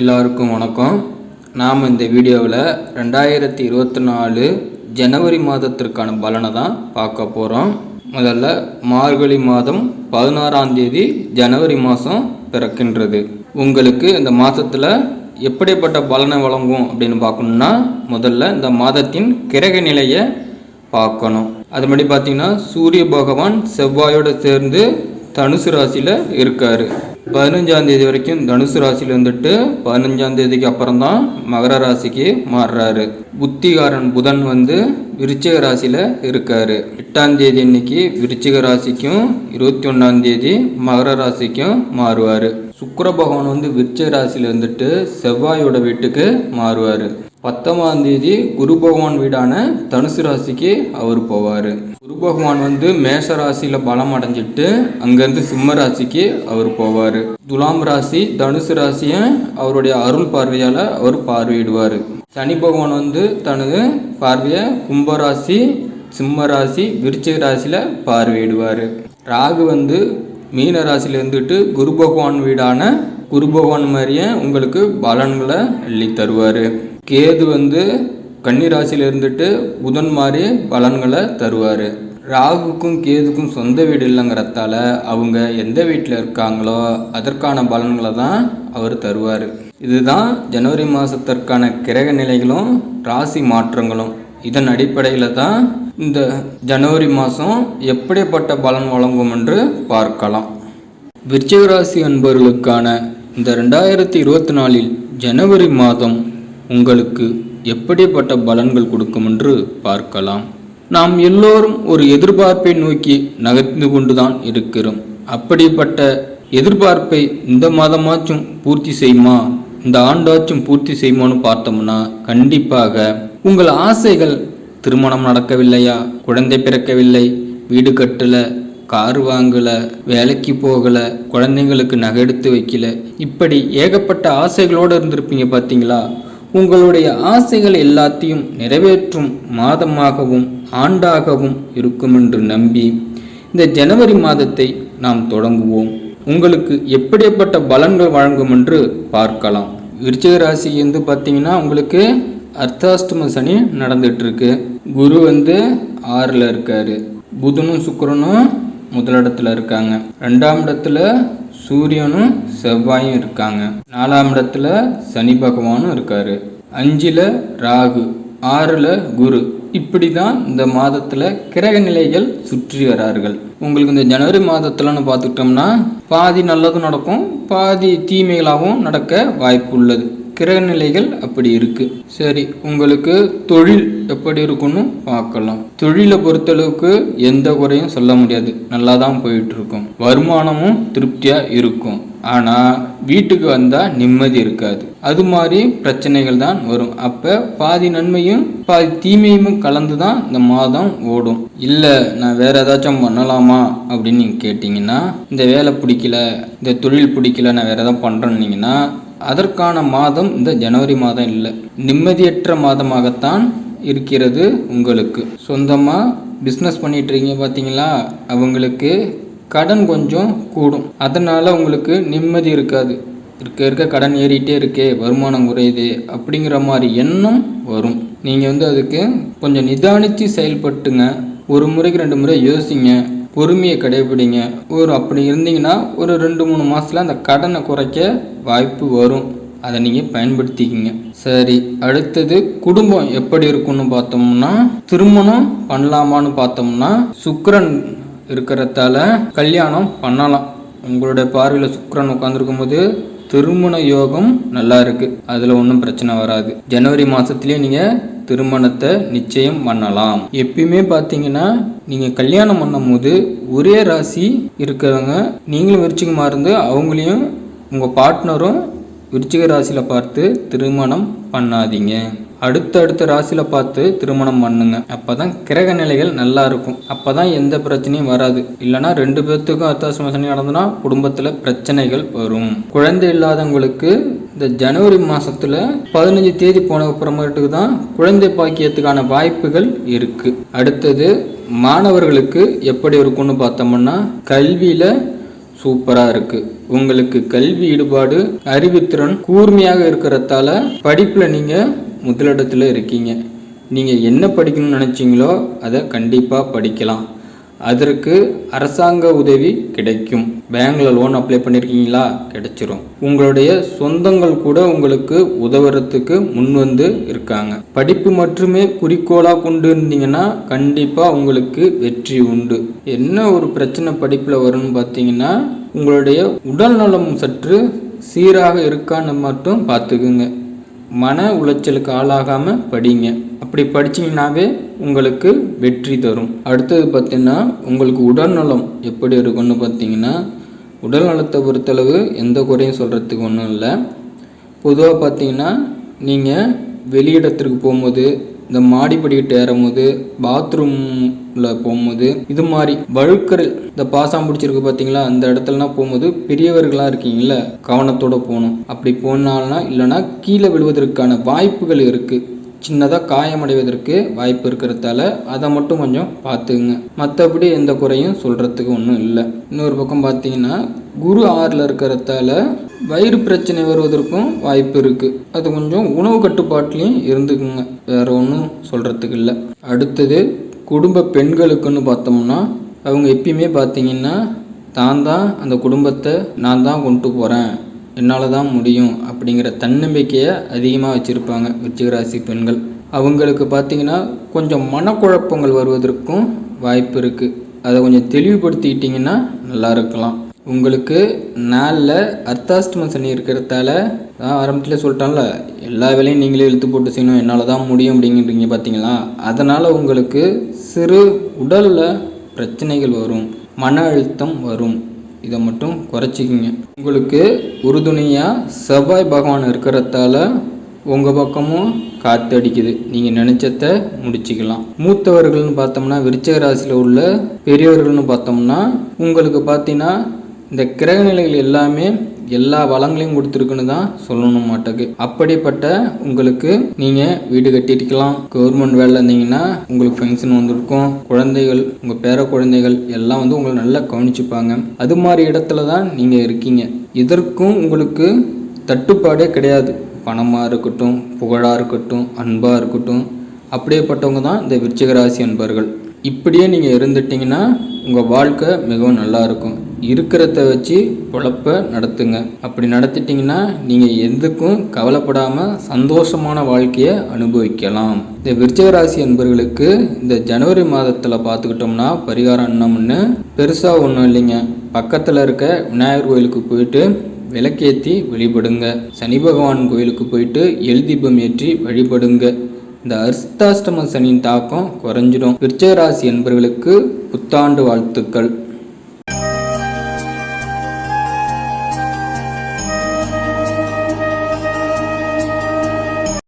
எல்லாருக்கும் வணக்கம். நாம் இந்த வீடியோவில் ரெண்டாயிரத்தி இருபத்தி நாலு ஜனவரி மாதத்திற்கான பலனை தான் பார்க்க போகிறோம் முதல்ல மார்கழி மாதம் பதினாறாம் தேதி ஜனவரி மாதம் பிறக்கின்றது. உங்களுக்கு இந்த மாதத்தில் எப்படிப்பட்ட பலனை வழங்கும் அப்படின்னு பார்க்கணுன்னா முதல்ல இந்த மாதத்தின் கிரக நிலையை பார்க்கணும். அது மாதிரி பார்த்தீங்கன்னா சூரிய பகவான் செவ்வாயோடு சேர்ந்து தனுசு ராசியில் இருக்கார். பதினஞ்சாம் தேதி வரைக்கும் தனுசு ராசியில் இருந்துட்டு பதினஞ்சாம் தேதிக்கு அப்புறம் தான் மகர ராசிக்கு மாறுறாரு. புத்திகாரன் புதன் வந்து விருச்சிக ராசியில் இருக்கார். எட்டாம் தேதி இன்னைக்கு விருச்சிக ராசிக்கும் இருபத்தி ஒன்றாம் தேதி மகர ராசிக்கும் மாறுவார். சுக்கர பகவான் வந்து விருச்சிக ராசியில் இருந்துட்டு செவ்வாயோட வீட்டுக்கு மாறுவார். பத்தொன்பதாம் தேதி குரு பகவான் வீடான தனுசு ராசிக்கு அவர் போவார். குரு பகவான் வந்து மேஷ ராசியில் பலம் அடைஞ்சிட்டு அங்கேருந்து சிம்ம ராசிக்கு அவர் போவார். துலாம் ராசி தனுசு ராசியை அவருடைய அருள் பார்வையால் அவர் பார்வையிடுவார். சனி பகவான் வந்து தனது பார்வையை கும்பராசி சிம்ம ராசி விருச்சிக ராசியில் பார்வையிடுவார். ராகு வந்து மீன ராசியில் இருந்துட்டு குரு பகவான் வீடான குரு பகவான் மாதிரியே உங்களுக்கு பலன்களை அள்ளி தருவார் கேது வந்து கன்னி ராசியில் இருந்துட்டு புதன் மாதிரி பலன்களை தருவார். ராகுக்கும் கேதுக்கும் சொந்த வீடு இல்லைங்கிறதால அவங்க எந்த வீட்டில் இருக்காங்களோ அதற்கான பலன்களை தான் அவர் தருவார். இதுதான் ஜனவரி மாதத்திற்கான கிரக நிலைகளும் ராசி மாற்றங்களும். இதன் அடிப்படையில் தான் இந்த ஜனவரி மாதம் எப்படிப்பட்ட பலன் வழங்கும் என்று பார்க்கலாம். விருச்சிக ராசி அன்பர்களுக்கான இந்த ரெண்டாயிரத்தி இருபத்தி நாலில் ஜனவரி மாதம் உங்களுக்கு எப்படிப்பட்ட பலன்கள் கொடுக்கும் என்று பார்க்கலாம். நாம் எல்லோரும் ஒரு எதிர்பார்ப்பை நோக்கி நகர்ந்து கொண்டுதான் இருக்கிறோம். அப்படிப்பட்ட எதிர்பார்ப்பை இந்த மாதமாச்சும் பூர்த்தி செய்யுமா? இந்த ஆண்டாச்சும் பூர்த்தி செய்யுமான்னு பார்த்தோம்னா கண்டிப்பாக. உங்கள் ஆசைகள் திருமணம் நடக்கவில்லையா? குழந்தை பிறக்கவில்லை. வீடு கட்டல. கார் வாங்கல. வேலைக்கு போகல. குழந்தைங்களுக்கு நகை எடுத்து வைக்கல. இப்படி ஏகப்பட்ட ஆசைகளோடு இருந்திருப்பீங்க பார்த்தீங்களா? உங்களுடைய ஆசைகள் எல்லாத்தையும் நிறைவேற்றும் மாதமாகவும் ஆண்டாகவும் இருக்கும் என்று நம்பி இந்த ஜனவரி மாதத்தை நாம் தொடங்குவோம். உங்களுக்கு எப்படிப்பட்ட பலன்கள் வழங்கும் என்று பார்க்கலாம். விருச்சிக ராசி வந்து பார்த்தீங்கன்னா உங்களுக்கு அர்த்தாஷ்டம சனி நடந்துட்டு இருக்கு குரு வந்து ஆறில் இருக்காரு. புதனும் சுக்கரனும் முதலிடத்துல இருக்காங்க. ரெண்டாம் இடத்துல சூரியனும் செவ்வாயும் இருக்காங்க. நாலாம் இடத்துல சனி பகவானும் இருக்காரு. அஞ்சில் ராகு ஆறில் குரு. இப்படி தான் இந்த மாதத்தில் கிரக நிலைகள் சுற்றி வரார்கள். உங்களுக்கு இந்த ஜனவரி மாதத்தில்னு பார்த்துக்கிட்டோம்னா பாதி நல்லதும் நடக்கும் பாதி தீமைகளாகவும் நடக்க வாய்ப்பு உள்ளது. கிரக நிலைகள் அப்படி இருக்கு. சரி உங்களுக்கு தொழில் எப்படி இருக்குன்னு பார்க்கலாம். தொழிலை பொறுத்தளவுக்கு எந்த குறையும் சொல்ல முடியாது. நல்லா தான் போயிட்டு இருக்கும் வருமானமும் திருப்தியா இருக்கும். ஆனா வீட்டுக்கு வந்தா நிம்மதி இருக்காது. அது மாதிரி பிரச்சனைகள் தான் வரும். அப்ப பாதி நன்மையும் பாதி தீமையும் கலந்து தான் இந்த மாதம் ஓடும். இல்ல நான் வேற ஏதாச்சும் பண்ணலாமா அப்படின்னு நீங்க கேட்டீங்கன்னா இந்த வேலை பிடிக்கல இந்த தொழில் பிடிக்கல நான் வேற ஏதாவது பண்றேன்னீங்கன்னா அதற்கான மாதம் இந்த ஜனவரி மாதம் இல்லை. நிம்மதியற்ற மாதமாகத்தான் இருக்கிறது உங்களுக்கு. சொந்தமாக பிஸ்னஸ் பண்ணிட்டு இருக்கீங்க பார்த்தீங்களா? அவங்களுக்கு கடன் கொஞ்சம் கூடும். அதனால் உங்களுக்கு நிம்மதி இருக்காது. இருக்க இருக்க கடன் ஏறிட்டே இருக்கே வருமானம் குறையுது அப்படிங்கிற மாதிரி எண்ணம் வரும். நீங்கள் வந்து அதுக்கு கொஞ்சம் நிதானித்து செயல்பட்டுங்க. ஒரு முறைக்கு ரெண்டு முறை யோசிங்க. பொறுமையை கடைபிடிங்க ஒரு அப்படி இருந்தீங்கன்னா ஒரு ரெண்டு மூணு மாதத்தில் அந்த கடனை குறைக்க வாய்ப்பு வரும். அதை நீங்கள் பயன்படுத்திக்கிங்க. சரி அடுத்தது குடும்பம் எப்படி இருக்கும்னு பார்த்தோம்னா திருமணம் பண்ணலாமான்னு பார்த்தோம்னா சுக்கரன் இருக்கிறதால கல்யாணம் பண்ணலாம். உங்களுடைய பார்வையில் சுக்கரன் உட்காந்துருக்கும் போது திருமண யோகம் நல்லா இருக்கு. அதில் ஒன்றும் பிரச்சனை வராது. ஜனவரி மாதத்துலேயே நீங்கள் திருமணத்தை நிச்சயம் பண்ணலாம். எப்பயுமே பார்த்தீங்கன்னா நீங்கள் கல்யாணம் பண்ணும்போது ஒரே ராசி இருக்கிறவங்க நீங்களும் விருச்சிகமாக இருந்து அவங்களையும் உங்கள் பார்ட்னரும் விருச்சிக ராசியில் பார்த்து திருமணம் பண்ணாதீங்க. அடுத்தடுத்த ராசியில் பார்த்து திருமணம் பண்ணுங்க. அப்போ தான் கிரக நிலைகள் நல்லா இருக்கும். அப்போ தான் எந்த பிரச்சனையும் வராது. இல்லைனா ரெண்டு பேர்த்துக்கும் அர்த்தாசிரம சனி நடந்தனா குடும்பத்தில் பிரச்சனைகள் வரும். குழந்தை இல்லாதவங்களுக்கு இந்த ஜனவரி மாதத்தில் பதினஞ்சு தேதி போன அப்புறமேட்டுக்கு தான் குழந்தை பாக்கியத்துக்கான வாய்ப்புகள் இருக்குது அடுத்தது மாணவர்களுக்கு எப்படி இருக்கும்னு பார்த்தோம்னா கல்வியில் சூப்பராக இருக்குது உங்களுக்கு கல்வி ஈடுபாடு அறிவுத்திறன் கூர்மையாக இருக்கிறதால படிப்பில் நீங்கள் முதலிடத்தில் இருக்கீங்க. நீங்கள் என்ன படிக்கணும்னு நினச்சிங்களோ அதை கண்டிப்பாக படிக்கலாம். அதற்கு அரசாங்க உதவி கிடைக்கும். பேங்கில் லோன் அப்ளை பண்ணியிருக்கீங்களா கிடைச்சிரும். உங்களுடைய சொந்தங்கள் கூட உங்களுக்கு உதவுறதுக்கு முன் வந்து இருக்காங்க. படிப்பு மட்டுமே குறிக்கோளாக கொண்டு இருந்தீங்கன்னா கண்டிப்பாக உங்களுக்கு வெற்றி உண்டு. என்ன ஒரு பிரச்சனை படிப்பில் வரும்னு பார்த்தீங்கன்னா உங்களுடைய உடல் நலம் சற்று சீராக இருக்கான்னு மட்டும் பார்த்துக்குங்க மன உளைச்சலுக்கு ஆளாகாமல் படிங்க. அப்படி படிச்சீங்கன்னாவே உங்களுக்கு வெற்றி தரும். அடுத்தது பார்த்தீங்கன்னா உங்களுக்கு உடல்நலம் எப்படி இருக்கும்னு பார்த்தீங்கன்னா உடல் நலத்தை பொறுத்தளவு எந்த குறையும் சொல்கிறதுக்கு ஒன்றும் இல்லை. பொதுவாக பார்த்தீங்கன்னா நீங்கள் வெளியிடத்திற்கு போகும்போது இந்த மாடிப்படிக்கிட்டு ஏறும்போது பாத்ரூமில் போகும்போது இது மாதிரி வழுக்கல் இந்த பாசம் பிடிச்சிருக்கு பார்த்தீங்களா அந்த இடத்துலலாம் போகும்போது பெரியவர்களாக இருக்கீங்கள கவனத்தோடு போகணும். அப்படி போனால்னா இல்லைனா கீழே விழுவதற்கான வாய்ப்புகள் இருக்குது சின்னதாக காயமடைவதற்கு வாய்ப்பு இருக்கிறதால அதை மட்டும் கொஞ்சம் பார்த்துக்குங்க. மற்றபடி எந்த குறையும் சொல்கிறதுக்கு ஒன்றும் இல்லை. இன்னொரு பக்கம் பார்த்தீங்கன்னா குரு ஆறில் இருக்கிறதால வயிறு பிரச்சனை வருவதற்கும் வாய்ப்பு இருக்குது அது கொஞ்சம் உணவு கட்டுப்பாட்டிலையும் இருந்துக்குங்க. வேற ஒன்றும் சொல்கிறதுக்கு இல்லை. அடுத்தது குடும்ப பெண்களுக்குன்னு பார்த்தோம்னா அவங்க எப்பயுமே பார்த்தீங்கன்னா தான் தான் அந்த குடும்பத்தை நான் தான் கொண்டு போகிறேன் என்னால் தான் முடியும் அப்படிங்கிற தன்னம்பிக்கையை அதிகமாக வச்சுருப்பாங்க விருச்சிகராசி பெண்கள். அவங்களுக்கு பார்த்திங்கன்னா கொஞ்சம் மனக்குழப்பங்கள் வருவதற்கும் வாய்ப்பு இருக்குது அதை கொஞ்சம் தெளிவுபடுத்திக்கிட்டிங்கன்னா நல்லா இருக்கலாம். உங்களுக்கு நாளில் அர்த்தாஷ்டம சனி இருக்கிறதால நான் ஆரம்பத்தில் சொல்லிட்டேன்ல எல்லா வேலையும் நீங்களே இழுத்து போட்டு செய்யணும் என்னால் தான் முடியும் அப்படிங்கிறீங்க பார்த்தீங்களா அதனால் உங்களுக்கு சிறு உடலில் பிரச்சனைகள் வரும் மன அழுத்தம் வரும். இதை மட்டும் குறைச்சிக்கிங்க. உங்களுக்கு உறுதுணையாக செவ்வாய் பகவான் இருக்கிறதால உங்கள் பக்கமும் காற்று அடிக்குது. நீங்கள் நினச்சத முடிச்சுக்கலாம். மூத்தவர்கள்னு பார்த்தோம்னா விருச்சக ராசியில் உள்ள பெரியவர்கள்னு பார்த்தோம்னா உங்களுக்கு பார்த்தீங்கன்னா இந்த கிரக நிலைகள் எல்லாமே எல்லா வளங்களையும் கொடுத்துருக்குன்னு தான் சொல்லணும் மாட்டேக்கு அப்படிப்பட்ட உங்களுக்கு நீங்கள் வீடு கட்டியிருக்கலாம். கவர்மெண்ட் வேலை இருந்தீங்கன்னா உங்களுக்கு ஃபங்க்ஷன் வந்திருக்கும். குழந்தைகள் உங்கள் பேர குழந்தைகள் எல்லாம் வந்து உங்களை நல்லா கவனிச்சுப்பாங்க. அது மாதிரி இடத்துல தான் நீங்கள் இருக்கீங்க. இதற்கும் உங்களுக்கு தட்டுப்பாடே கிடையாது. பணமாக இருக்கட்டும் புகழாக இருக்கட்டும் அன்பாக இருக்கட்டும் அப்படியேப்பட்டவங்க தான் இந்த விருச்சிகராசி அன்பர்கள். இப்படியே நீங்கள் இருந்துட்டீங்கன்னா உங்கள் வாழ்க்கை மிகவும் நல்லாயிருக்கும் இருக்கிறத வச்சு பொழப்ப நடத்துங்க. அப்படி நடத்திட்டிங்கன்னா நீங்கள் எதுக்கும் கவலைப்படாமல் சந்தோஷமான வாழ்க்கையை அனுபவிக்கலாம். இந்த விருச்சகராசி என்பர்களுக்கு இந்த ஜனவரி மாதத்தில் பார்த்துக்கிட்டோம்னா பரிகாரம் என்னம்னு பெருசாக ஒன்றும் இல்லைங்க. பக்கத்தில் இருக்க விநாயகர் கோயிலுக்கு போயிட்டு விளக்கேற்றி வழிபடுங்க. சனி பகவான் கோயிலுக்கு போயிட்டு எழுதிபம் ஏற்றி வழிபடுங்க. இந்த அர்த்தாஷ்டம சனியின் தாக்கம் குறைஞ்சிடும். விருச்சிக ராசி என்பவர்களுக்கு புத்தாண்டு வாழ்த்துக்கள்.